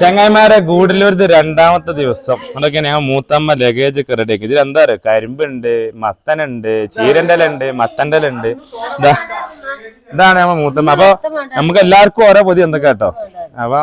ചങ്ങായിമാരെ ഗൂഡിലൂർത്ത് രണ്ടാമത്തെ ദിവസം. അതൊക്കെ ഞാൻ മൂത്തമ്മ ലഗേജ് ഒക്കെ റെഡി ആക്കി. ഇതിലെന്താ പറയുക കരിമ്പുണ്ട് മത്തനുണ്ട് ചീരണ്ടലുണ്ട് മത്തണ്ടലുണ്ട് ഇതാ ഇതാണ് നമ്മ മൂത്തമ്മ. അപ്പൊ നമുക്ക് എല്ലാവർക്കും ഓരോ പൊതി എന്തൊക്കെ കേട്ടോ അപ്പൊ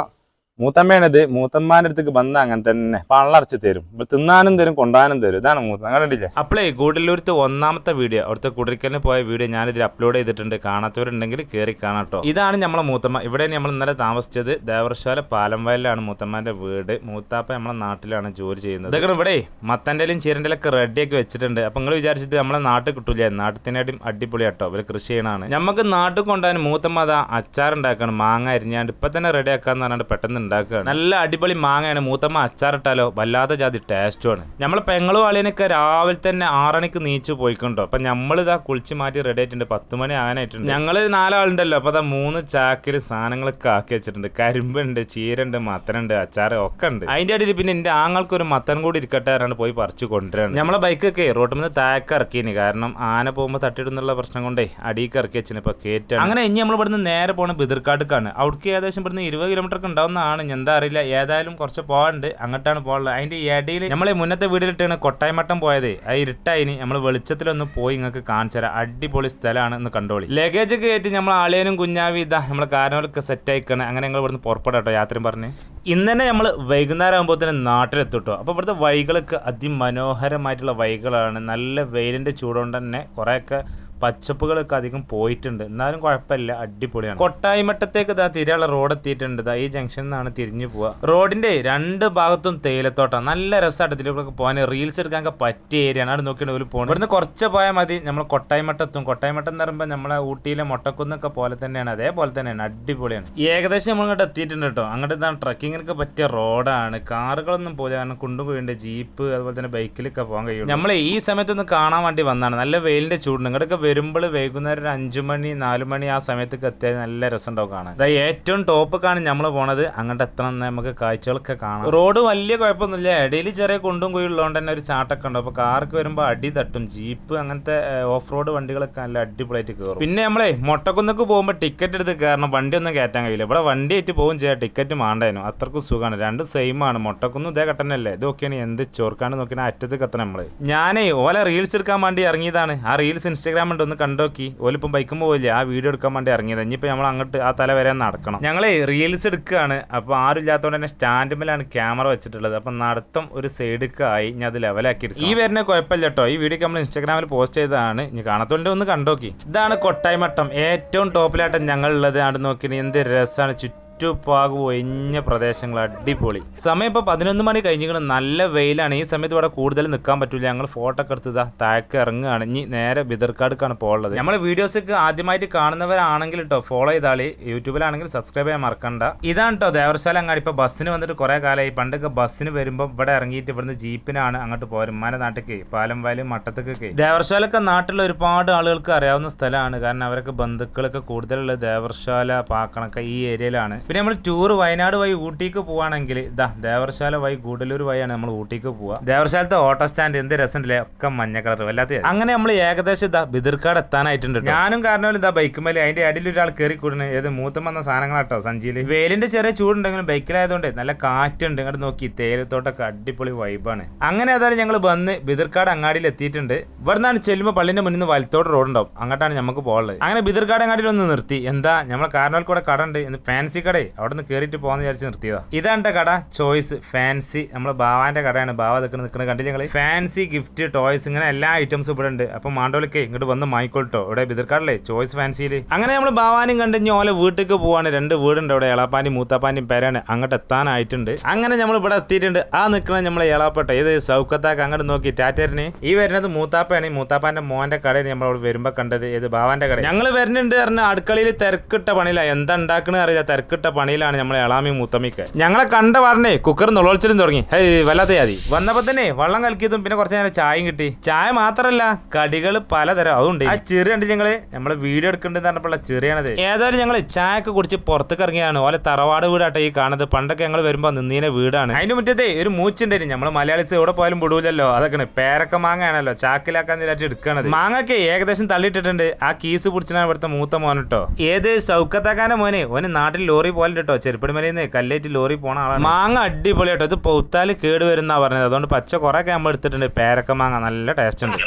മൂത്തമ്മയാണിത് മൂത്തമ്മാന്റെ അടുത്തേക്ക് വന്ന അങ്ങനെ തന്നെ. പള്ളറച്ച് തരും. ഇപ്പൊ തിന്നാനും തരും കൊണ്ടാനും തരും. ഇതാണ് മൂത്തമ്മ കണ്ടില്ലേ? അപ്പോഴേ ഗൂഡല്ലൂരത്ത് ഒന്നാമത്തെ വീഡിയോ അവിടുത്തെ കുടിക്കലിന് പോയ വീഡിയോ ഞാൻ ഇതിൽ അപ്ലോഡ് ചെയ്തിട്ടുണ്ട്. കാണാത്തവരുണ്ടെങ്കിൽ കയറി കാണാട്ടോ ഇതാണ് നമ്മളെ മൂത്തമ്മ. ഇവിടെ നമ്മൾ ഇന്നലെ താമസിച്ചത്. ദേവർശാല പാലം വയലിലാണ് മൂത്തമ്മന്റെ വീട്. മൂത്താപ്പ നമ്മളെ നാട്ടിലാണ് ജോലി ചെയ്യുന്നത്. ഇതൊക്കെ ഇവിടെ മത്തന്റെലും ചീരന്റെലൊക്കെ റെഡിയാക്കി വെച്ചിട്ടുണ്ട്. അപ്പൊ നിങ്ങൾ വിചാരിച്ചിട്ട് നമ്മളെ നാട്ടിൽ കിട്ടൂല. നാട്ടിനായിട്ടും അടിപൊളിയാട്ടോ. ഇവർ കൃഷി ചെയ്യണാണ് നമുക്ക് നാട്ടിൽ കൊണ്ടുപോകാൻ മൂത്തമ്മ അതാ അച്ചാർ ഉണ്ടാക്കണം മാങ്ങ അരിഞ്ഞാണ്ട് ഇപ്പൊ തന്നെ റെഡി ആക്കാന്ന് പറഞ്ഞാണ്ട് പെട്ടെന്ന് ഉണ്ടാക്കുകയാണ്. നല്ല അടിപൊളി മാങ്ങയാണ്. മൂത്തമ്മ അച്ചാറിട്ടാലോ വല്ലാത്ത ജാതി ടേസ്റ്റുമാണ് നമ്മളെ പെങ്ങളും ആളിനൊക്കെ രാവിലെ തന്നെ ആറണിക്ക് നീച്ചു പോയിക്കൊണ്ടോ അപ്പൊ നമ്മളിതാ കുളിച്ച് മാറ്റി റെഡി ആയിട്ടുണ്ട്. പത്ത് മണി ആകാനായിട്ടുണ്ട്. ഞങ്ങൾ നാലാളുണ്ടല്ലോ. അപ്പൊ അതാ മൂന്ന് ചാക്കിൽ സാധനങ്ങളൊക്കെ ആക്കി വെച്ചിട്ടുണ്ട്. കരിമ്പുണ്ട് ചീരണ്ട് മത്തനുണ്ട് അച്ചാറ് ഒക്കെ ഉണ്ട്. അതിന്റെ അടിയിൽ പിന്നെ എന്റെ ആങ്ങൾക്ക് ഒരു മത്തൻ കൂടി ഇരിക്കട്ടെ ആരാണ് പോയി പറിച്ചു കൊണ്ടുവരാണ്. നമ്മളെ ബൈക്കൊക്കെ റോട്ടിൽ നിന്ന് താഴേക്ക് ഇറക്കിയിന്. കാരണം ആന പോകുമ്പോൾ തട്ടിടുന്നുള്ള പ്രശ്നം കൊണ്ടേ അടിയിക്ക് ഇറക്കി വെച്ചിന്. ഇപ്പൊ കേറ്റ അങ്ങനെ ഇനി നമ്മൾ ഇവിടുന്ന് നേരെ പോണ ബിതിർക്കാട്ടുക്കാണ് അവിടേക്ക് ഏകദേശം ഇവിടുന്ന് ഇരുപത് കിലോമീറ്റർ ഒക്കെ ഉണ്ടാവുന്നതാണ് ഞാൻ എന്താ അറിയില്ല. ഏതായാലും കുറച്ച് പോകാണ്ട് അങ്ങോട്ടാണ് പോകാനുള്ളത് അതിന്റെ ഇടയിൽ നമ്മളെ മുന്നത്തെ വീട്ടിലിട്ടാണ് കൊട്ടായ്മട്ടം പോയത്. അത് ഇരുട്ടായിന് നമ്മൾ വെളിച്ചത്തിലൊന്ന് പോയി നിങ്ങൾക്ക് കാണിച്ചു തരാം. അടിപൊളി സ്ഥലമാണ് എന്ന് കണ്ടോളി. ലഗേജ് കയറ്റി നമ്മൾ ആളിയനും കുഞ്ഞാവി ഇതാ നമ്മൾ കാരണവർക്ക് സെറ്റ് ആയിക്കണം അങ്ങനെ ഞങ്ങൾ ഇവിടുന്ന് പുറപ്പെടാട്ടോ യാത്രയും പറഞ്ഞ്. ഇന്ന് തന്നെ നമ്മൾ വൈകുന്നേരം ആകുമ്പോൾ തന്നെ നാട്ടിലെത്തുട്ടോ അപ്പോൾ ഇവിടുത്തെ വഴികളൊക്കെ അതിമനോഹരമായിട്ടുള്ള വഴികളാണ്. നല്ല വെയിലിന്റെ ചൂടുകൊണ്ട് തന്നെ കുറേയൊക്കെ പച്ചപ്പുകളൊക്കെ അധികം പോയിട്ടുണ്ട്. എന്നാലും കുഴപ്പമില്ല. അടിപൊളിയാണ്. കൊട്ടായിമട്ടത്തേക്ക് ഇതാ തിരിയുള്ള റോഡ് എത്തിയിട്ടുണ്ട്. ഇതാ ഈ ജംഗ്ഷനിൽ നിന്നാണ് തിരിഞ്ഞു പോവുക. റോഡിന്റെ രണ്ട് ഭാഗത്തും തേയിലത്തോട്ടം. നല്ല രസമായിട്ട് പോകാൻ. റീൽസ് എടുക്കാനൊക്കെ പറ്റിയ ഏരിയയാണ് അവിടെ നോക്കിയിട്ട് ഒരു പോകണം ഇവിടുന്ന് കുറച്ച് പോയാൽ മതി. നമ്മൾ കൊട്ടായിമട്ടത്തും. കൊട്ടായ്മട്ടം എന്ന് പറയുമ്പോൾ നമ്മളെ ഊട്ടിയിലെ മുട്ടക്കുന്നൊക്കെ പോലെ തന്നെയാണ്. അതേപോലെ തന്നെയാണ്. അടിപൊളിയാണ്. ഏകദേശം നമ്മൾ ഇങ്ങോട്ട് എത്തിയിട്ടുണ്ട് കേട്ടോ. അങ്ങോട്ട് ഇതാണ് ട്രക്കിങ്ങിനൊക്കെ പറ്റിയ റോഡാണ് കാറുകളൊന്നും പോലെ കാരണം കുണ്ടും കുഴിയുണ്ട്. ജീപ്പ് അതുപോലെ തന്നെ ബൈക്കിലൊക്കെ പോകാൻ കഴിയും നമ്മൾ ഈ സമയത്തൊന്ന് കാണാൻ വേണ്ടി വന്നതാണ്. നല്ല വെയിലിന്റെ ചൂടുണ്ട്. ഇങ്ങോട്ടൊക്കെ വരുമ്പോൾ വൈകുന്നേരം ഒരു അഞ്ചു മണി നാലു മണി ആ സമയത്തൊക്കെ എത്തിയാൽ നല്ല രസം രസമുണ്ടാവും കാണാൻ. അതായത് ഏറ്റവും ടോപ്പൊക്കെയാണ് നമ്മൾ പോണത്. അങ്ങോട്ട് എത്തണം നമുക്ക് കാഴ്ചകളൊക്കെ കാണാം. റോഡ് വലിയ കുഴപ്പമൊന്നുമില്ല. ഇടയിൽ ചെറിയ കുണ്ടും കുഴി ഉള്ളതുകൊണ്ട് തന്നെ ഒരു ചാട്ടൊക്കെ ഉണ്ട്. അപ്പോൾ കാർക്ക് വരുമ്പോൾ അടി തട്ടും ജീപ്പ് അങ്ങനത്തെ ഓഫ് റോഡ് വണ്ടികളൊക്കെ നല്ല അടിപൊളിയായിട്ട് കയറും. പിന്നെ നമ്മളെ മൊട്ടക്കുന്നൊക്കെ പോകുമ്പോൾ ടിക്കറ്റ് എടുത്ത് കയറണം. വണ്ടി ഒന്നും കയറ്റാൻ കഴിയില്ല. ഇവിടെ വണ്ടി ആയിട്ട് പോകും ചെയ്യാം. ടിക്കറ്റ് മാണ്ടായിരുന്നു അത്രക്കും സുഖമാണ്. രണ്ട് സെയിം ആണ്. മൊട്ടക്കുന്നും ഇതേ കട്ടനല്ലേ ഇതൊക്കെയാണ് എന്ത് ചോർക്കാണ്ട് നോക്കിയാൽ അറ്റത്ത് കത്തണം നമ്മൾ. ഞാനേ ഓല റീൽസ് എടുക്കാൻ വേണ്ടി ഇറങ്ങിയതാണ്. ആ റീൽസ് ഇൻസ്റ്റാഗ്രാമിൽ ഒന്ന് കണ്ടോക്കി. ഓലിപ്പം ബൈക്കും പോവില്ല? ആ വീഡിയോ എടുക്കാൻ വേണ്ടി ഇറങ്ങിയത്. ഇനിയിപ്പോൾ നമ്മൾ അങ്ങോട്ട് ആ തല വരെ നടക്കണം. ഞങ്ങളെ റീൽസ് എടുക്കുകയാണ് അപ്പോൾ ആരും ഇല്ലാത്തതുകൊണ്ട് തന്നെ സ്റ്റാൻഡുമിലാണ് ക്യാമറ വെച്ചിട്ടുള്ളത്. അപ്പം നടത്തം ഒരു സൈഡിക്കായി ഞാൻ അത് ലെവലാക്കി. ഈ വരുന്ന കുഴപ്പമില്ല കേട്ടോ ഈ വീഡിയോ നമ്മൾ ഇൻസ്റ്റാഗ്രാമിൽ പോസ്റ്റ് ചെയ്തതാണ്. ഇനി കാണാത്തോണ്ട് ഒന്ന് കണ്ടോക്കി. ഇതാണ് കൊട്ടായ്മട്ടം. ഏറ്റവും ടോപ്പിലായിട്ട് ഞങ്ങളുള്ളത് അവിടെ നോക്കി എന്ത് രസമാണ് ചുറ്റും ചുറ്റുപാകു ഒഴിഞ്ഞ പ്രദേശങ്ങൾ അടിപൊളി. സമയം ഇപ്പോൾ പതിനൊന്ന് മണി കഴിഞ്ഞിരിക്കണം നല്ല വെയിലാണ്. ഈ സമയത്ത് ഇവിടെ കൂടുതൽ നിൽക്കാൻ പറ്റില്ല ഞങ്ങൾ ഫോട്ടോ ഒക്കെ എടുത്തതാ താഴേക്ക് ഇറങ്ങുകയാണ്. ഇനി നേരെ ബിദർക്കാടുക്കാണ് പോകുന്നത് നമ്മൾ വീഡിയോസൊക്കെ ആദ്യമായിട്ട് കാണുന്നവരാണെങ്കിൽ കേട്ടോ ഫോളോ ചെയ്താളി യൂട്യൂബിലാണെങ്കിൽ സബ്സ്ക്രൈബ് ചെയ്യാൻ മറക്കണ്ട. ഇതാണ് കേട്ടോ ദേവർശാല അങ്ങാടി. ഇപ്പോൾ ബസ്സിന് വന്നിട്ട് കുറേ കാലമായി പണ്ടൊക്കെ ബസ്സിന് വരുമ്പോൾ ഇവിടെ ഇറങ്ങിയിട്ട് ഇവിടുന്ന് ജീപ്പിനാണ് അങ്ങോട്ട് പോരും മന നാട്ടിലേക്ക് പാലം വയലും മട്ടത്തേക്കൊക്കെ. ദേവർശാലൊക്കെ നാട്ടിലുള്ള ഒരുപാട് ആളുകൾക്ക് അറിയാവുന്ന സ്ഥലമാണ്. കാരണം അവരൊക്കെ ബന്ധുക്കളൊക്കെ കൂടുതലുള്ള ദേവർശാല പാക്കണൊക്കെ ഈ ഏരിയയിലാണ്. പിന്നെ നമ്മൾ ടൂർ വയനാട് വഴി ഊട്ടിക്ക് പോവാണെങ്കിൽ ഇതാ ദേവർശാല വഴി കൂടലൂർ വഴിയാണ് നമ്മൾ ഊട്ടിക്ക് പോവുക ദേവർശാലത്തെ ഓട്ടോ സ്റ്റാൻഡ് എന്ത് രസമുണ്ടല്ലേ ഒക്കെ മഞ്ഞ കളർ വല്ലാത്ത അങ്ങനെ നമ്മൾ ഏകദേശം ഇതാ ബിദർക്കാട് എത്താനായിട്ടുണ്ട് ട്ടോ. ഞാനും കാരണം ഇതാ ബൈക്ക് മേലെ അതിന്റെ അടിയിൽ ഒരാൾ കയറി കൂടുന്നത് ഏത് മൂത്തം വന്ന സാധനങ്ങളാട്ടോ സഞ്ചിയിൽ. വെയിലിന്റെ ചെറിയ ചൂടുണ്ടെങ്കിലും ബൈക്കിലായതുകൊണ്ട് നല്ല കാറ്റുണ്ട്. ഇങ്ങോട്ട് നോക്കി തേയിലത്തോട്ടൊക്കെ അടിപൊളി വൈബാണ് അങ്ങനെ ഏതായാലും ഞങ്ങൾ വന്ന് ബിദർക്കാട് അങ്ങാടിയിൽ എത്തിയിട്ടുണ്ട്. ഇവിടെ നിന്നാണ് ചെല്ലുമ്പോൾ പള്ളിന്റെ മുന്നിൽ നിന്ന് വലത്തോട്ട് റോഡ് ഉണ്ടാവും. അങ്ങോട്ടാണ് നമുക്ക് പോകുന്നത് അങ്ങനെ ബിദർക്കാട് അങ്ങാടിയിൽ ഒന്ന് നിർത്തി. എന്താ നമ്മൾ കാരണവൽ കൂടെ കട ഉണ്ട് ഫാൻസി കടേ അവിടെ നിന്ന് കയറിയിട്ട് പോകാന്ന് വിചാരിച്ച് നിർത്തിയതാ. ഇതാണ്ട കട. ചോയ്സ് ഫാൻസി നമ്മളെ ബാവാന്റെ കടയാണ്. ബാവ നിൽക്കുന്നത് നിൽക്കുന്നത് കണ്ടില്ല ഞങ്ങൾ ഫാൻസി ഗിഫ്റ്റ് ടോയ്സ് ഇങ്ങനെ എല്ലാ ഐറ്റംസും ഇവിടെ ഉണ്ട് അപ്പൊ മാണ്ടോലൊക്കെ ഇങ്ങോട്ട് വന്ന് മായിക്കോട്ടോ ഇവിടെ ബിദർക്കാടല്ലേ ചോയ്സ് ഫാൻസിയിൽ അങ്ങനെ നമ്മൾ ബാവാനും കണ്ടിഞ്ഞ് ഓലെ വീട്ടിലേക്ക് പോവാണ്. രണ്ട് വീടുണ്ട് അവിടെ. എളാപ്പാനും മൂത്താപ്പാന്റെയും പേരാണ് അങ്ങോട്ട് എത്താനായിട്ടുണ്ട് അങ്ങനെ നമ്മൾ ഇവിടെ എത്തിയിട്ടുണ്ട്. ആ നിൽക്കുന്ന നമ്മളെ എളാപ്പട്ട ഇത് സൗക്കത്താക്ക് അങ്ങോട്ട് നോക്കി. ടാറ്ററിന്. ഈ വരുന്നത് മൂത്താപ്പയാണ്. ഈ മൂത്താപ്പാന്റെ മോന്റെ കടയാണ് നമ്മൾ അവിടെ വരുമ്പോ കണ്ടത്. ഇത് ബാവാന്റെ കട ഞങ്ങൾ വരുന്നുണ്ട് പറഞ്ഞ അടുക്കളയിൽ തിരക്കിട്ട പണിയില്ല എന്താ ഉണ്ടാക്കണ അറിയില്ല. തിരക്കിട്ട പണിയിലാണ് നമ്മളെ എളാമി മുത്തമ്മിക്ക്. ഞങ്ങളെ കണ്ട പറഞ്ഞേ കുക്കർ നുളോളിച്ചിലും തുടങ്ങി. വല്ലാത്ത ജാതി. വന്നപ്പോ തന്നെ വെള്ളം കലക്കിയതും പിന്നെ കുറച്ച് നേരം ചായയും കിട്ടി. ചായ മാത്രല്ല കടികൾ പലതരം അതുണ്ട്. ആ ചെറിയ ഉണ്ട് ഞങ്ങൾ നമ്മൾ വീഡിയോ എടുക്കേണ്ടത് പറഞ്ഞപ്പോൾ ചെറിയാണത്. ഏതായാലും ഞങ്ങൾ ചായക്ക് കുടിച്ച് പുറത്തേക്ക് ഇറങ്ങിയാണ് ഓലെ തറവാട് വീടാട്ടെ ഈ കാണുന്നത്. പണ്ടൊക്കെ ഞങ്ങൾ വരുമ്പോ നിന്നീന വീടാണ്. അതിന് മുറ്റത്തെ ഒരു മൂച്ചുണ്ടായിരുന്നു നമ്മൾ മലയാളിസ് എവിടെ പോയാലും വിടൂലല്ലോ. അതൊക്കെ പേരക്ക മാങ്ങയാണല്ലോ. ചാക്കിലാക്കാൻ വിചാരിച്ച് എടുക്കണത്. മാങ്ങൊക്കെ ഏകദേശം തള്ളിയിട്ടിട്ടുണ്ട്. ആ കീസ് പിടിച്ചാണ് ഇവിടുത്തെ മൂത്ത മോനെട്ടോ ഏത് സൗക്കത്താക്കാന്റെ മോനെ? ഓന് നാട്ടിൽ ലോറി ലോറി പോലെ കേട്ടോ ചെരുപ്പടിമലയിൽ നിന്ന് കല്ലേറ്റ് ലോറി പോണ ആളാണ്. മാങ്ങ അടിപൊളി കേട്ടോ ഇത് പൗത്താൽ കേട് വരുന്നാ പറഞ്ഞത്. അതുകൊണ്ട് പച്ച കുറെ ഒക്കെ നമ്മൾ എടുത്തിട്ടുണ്ട്. പേരക്ക മാങ്ങ നല്ല ടേസ്റ്റ് ഉണ്ട്.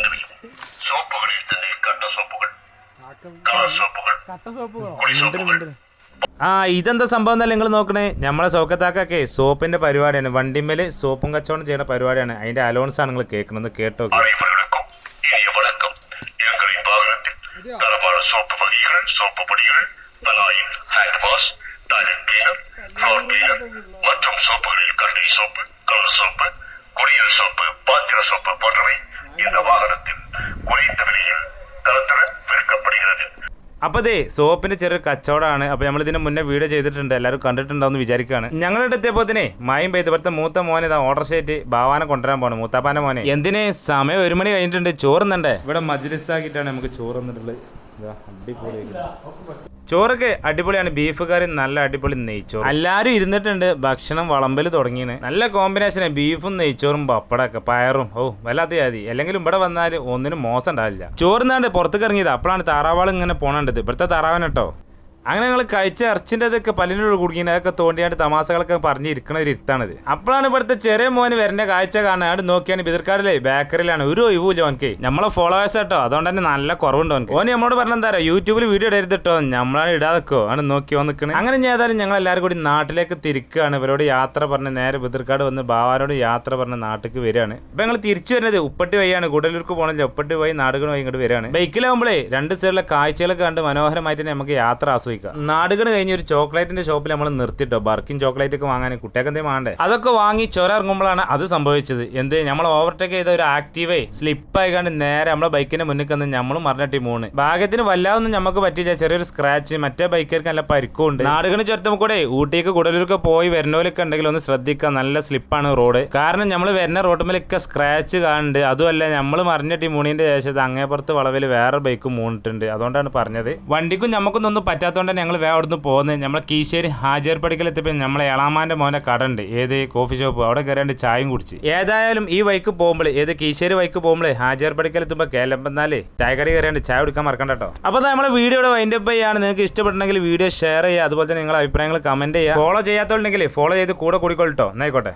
ആ ഇതെന്താ സംഭവം എന്നല്ല നിങ്ങൾ നോക്കണേ? നമ്മളെ സൗക്കത്താക്കൊക്കെ സോപ്പിന്റെ പരിപാടിയാണ്. വണ്ടിമേൽ സോപ്പും കച്ചവടം ചെയ്യുന്ന പരിപാടിയാണ്. അതിന്റെ അലോൺസ് ആണ് നിങ്ങൾ കേൾക്കുന്നത് കേട്ടോ സോപ്പ് സോപ്പ് പൊടികൾ വാഷ് சோப்பு வகைகள் சோப்பு பொடிகள் பலாயின் hand wash toilet cleaner floor cleaner மற்றும் சோப்புகளில் கண்ணை சோப்பு கலர் சோப்பு குளியல் சோப்பு பாத்திர சோப்பு போன்றவை இந்த வாகனத்தில் குறைந்த விலையில் தரத்துடன் விற்கப்படுகிறது അപ്പൊ ദേ സോപ്പിന്റെ ചെറിയൊരു കച്ചവടമാണ് അപ്പൊ നമ്മൾ ഇതിന് മുന്നേ വീഡിയോ ചെയ്തിട്ടുണ്ട് എല്ലാവരും കണ്ടിട്ടുണ്ടാവും വിചാരിക്കുകയാണ് ഞങ്ങളുടെ എത്തിയപ്പോ തന്നെ മായും പെയ്ത് ഇവിടുത്തെ മൂത്ത മോനെ ഇതാ ഓർഡർ ഷീറ്റ് ബാവാനെ കൊണ്ടുവരാൻ പോണ് മൂത്താപ്പാന്റെ മോനെ എന്തിന് സമയം ഒരു മണി കഴിഞ്ഞിട്ടുണ്ട് ചോറുന്നുണ്ടേ ഇവിടെ മജ്ലിസ് ആക്കിയിട്ടാണ് നമുക്ക് ചോറ് തന്നിട്ടുള്ളത് ഇതാ, അടിപൊളി ചോറൊക്കെ അടിപൊളിയാണ്. ബീഫ് കറി നല്ല അടിപൊളി നെയ്ച്ചോറ്. എല്ലാരും ഇരുന്നിട്ടുണ്ട്. ഭക്ഷണം വളമ്പൽ തുടങ്ങിയാണ് നല്ല കോമ്പിനേഷന് ബീഫും നെയ്ച്ചോറും പപ്പടമൊക്കെ പയറും. ഓ വല്ലാത്ത ജാതി. അല്ലെങ്കിലും ഇവിടെ വന്നാൽ ഒന്നിനും മോശം ഉണ്ടാവില്ല. ചോറുന്നാണ്ട് പുറത്തേക്ക് ഇറങ്ങിയത് അപ്പോഴാണ് താറാവാൾ ഇങ്ങനെ പോണേണ്ടത്. ഇവിടുത്തെ താറാവൻ കേട്ടോ. അങ്ങനെ ഞങ്ങൾ കഴിച്ച ഇറച്ചിന്റെ ഇതൊക്കെ പല്ലിനോട് കുടുങ്ങി അതൊക്കെ തോണ്ടിയാണ്ട് തമാശകളൊക്കെ പറഞ്ഞിരിക്കണ ഒരു ഇരുത്താണിത് അപ്പോഴാണ് ഇവിടുത്തെ ചെറിയ മോന് വരേണ്ട കാഴ്ച കാണാൻ അവിടെ നോക്കിയാണ് ബിതിർക്കാടിലെ ബേക്കറിയിലാണ്. ഒരു ഒഴിവില്ല ഓനക്ക് നമ്മളെ ഫോളോവേഴ്സ് കേട്ടോ അതുകൊണ്ട് തന്നെ നല്ല കുറവുണ്ട് ഓനക്ക് ഓന് നമ്മോട് പറഞ്ഞ എന്താ പറയുക യൂട്യൂബിൽ വീഡിയോ ഇടരുത് കേട്ടോ നമ്മളാണ് ഇടാതെക്കോ ആണ് നോക്കി വന്നിക്കണേ അങ്ങനെ ഞാൻ ഞങ്ങൾ എല്ലാവരും കൂടി നാട്ടിലേക്ക് തിരിക്കുകയാണ്. ഇവരോട് യാത്ര പറഞ്ഞ് നേരെ ബിതിർക്കാട് വന്ന് ബാവാനോട് യാത്ര പറഞ്ഞ് നാട്ടിലേക്ക് വരികയാണ്. ഇപ്പം ഞങ്ങൾ തിരിച്ചു വരുന്നത് ഉപ്പട്ടി വഴിയാണ്. കൂടലൂർക്ക് പോകണമെങ്കിൽ ഉപ്പട്ടി വഴി നാടുകൾ വഴി ഇങ്ങോട്ട് വരികയാണ്. ബൈക്കിലാവുമ്പോഴേ രണ്ട് സൈഡിലെ കാഴ്ചകളൊക്കെ കണ്ട് മനോഹരമായിട്ട് നമുക്ക് യാത്ര ആസ്വദിക്കാം നാടുകൾ കഴിഞ്ഞ ഒരു ചോക്ലേറ്റിന്റെ ഷോപ്പിൽ നമ്മൾ നിർത്തിട്ടോ? ബർക്കിൻ ചോക്ലേറ്റ് ഒക്കെ വാങ്ങാൻ കുട്ടിയൊക്കെ വേണ്ടേ? അതൊക്കെ വാങ്ങി ചൊര ഇറങ്ങുമ്പോഴാണ് അത് സംഭവിച്ചത്. എന്ത് നമ്മൾ ഓവർടേക്ക് ചെയ്ത ഒരു ആക്റ്റീവേ സ്ലിപ്പ് ആയിക്കാണ്ട് നേരെ നമ്മളെ ബൈക്കിന്റെ മുന്നിൽ കന്ന് നമ്മൾ മറിഞ്ഞിട്ട് മൂന്ന് ഭാഗ്യത്തിന് വല്ലാതൊന്നും നമുക്ക് പറ്റില്ല ചെറിയൊരു സ്ക്രാച്ച് മറ്റേ ബൈക്കർക്ക് നല്ല പരിക്കും ഉണ്ട്. നാടുകളിൽ ചുരത്തുമ്പോൾ കൂടെ ഊട്ടിക്ക് കുടലൂർക്ക് പോയി വരുന്നവരൊക്കെ ഉണ്ടെങ്കിൽ ഒന്ന് ശ്രദ്ധിക്കുക. നല്ല സ്ലിപ്പാണ് റോഡ് കാരണം നമ്മൾ വരുന്ന റോട്ടുമേലൊക്കെ സ്ക്രാച്ച് കാണുന്നുണ്ട് അതുമല്ല നമ്മൾ മറിഞ്ഞിട്ട് മൂണിന്റെ ശേഷം അങ്ങേപ്പുറത്ത് വളവിൽ വേറെ ബൈക്ക് മൂണിട്ടുണ്ട്. അതുകൊണ്ടാണ് പറഞ്ഞത്. വണ്ടിക്കും നമുക്കൊന്നും പറ്റാത്തതുകൊണ്ട് ഞങ്ങൾ വേ അവിടുന്ന് പോകുന്നത്. നമ്മളെ കീശ്ശേരി ഹാജർ പടിക്കൽ എത്തിയപ്പോൾ നമ്മളെ എളാമാന്റെ മോനെ കടണ്ട്. ഏത് കോഫി ഷോപ്പ് അവിടെ കയറേണ്ട ചായയും കുടിച്ച്. ഏതായാലും ഈ വൈക്ക് പോകുമ്പോൾ ഏത് കീശ്ശേരി വൈക്ക് പോകുമ്പോൾ ഹാജർ പടിക്കൽ എത്തുമ്പോൾ കേലമ്പന്നാലേ ചായക്കടി കയറേണ്ട ചായ കുടിക്കാൻ മറക്കണ്ട കേട്ടോ അപ്പോൾ നമ്മളെ വീഡിയോയുടെ വൈൻഡ് അപ്പ് ചെയ്യാണ്. നിങ്ങൾക്ക് ഇഷ്ടപ്പെട്ടെങ്കിൽ വീഡിയോ ഷെയർ ചെയ്യുക. അതുപോലെ തന്നെ നിങ്ങളുടെ അഭിപ്രായങ്ങൾ കമന്റ് ചെയ്യുക. ഫോളോ ചെയ്യാത്തോണ്ടെങ്കിൽ ഫോളോ ചെയ്ത് കൂടെ കൂടിക്കൊള്ളട്ടോ എന്നായിക്കോട്ടെ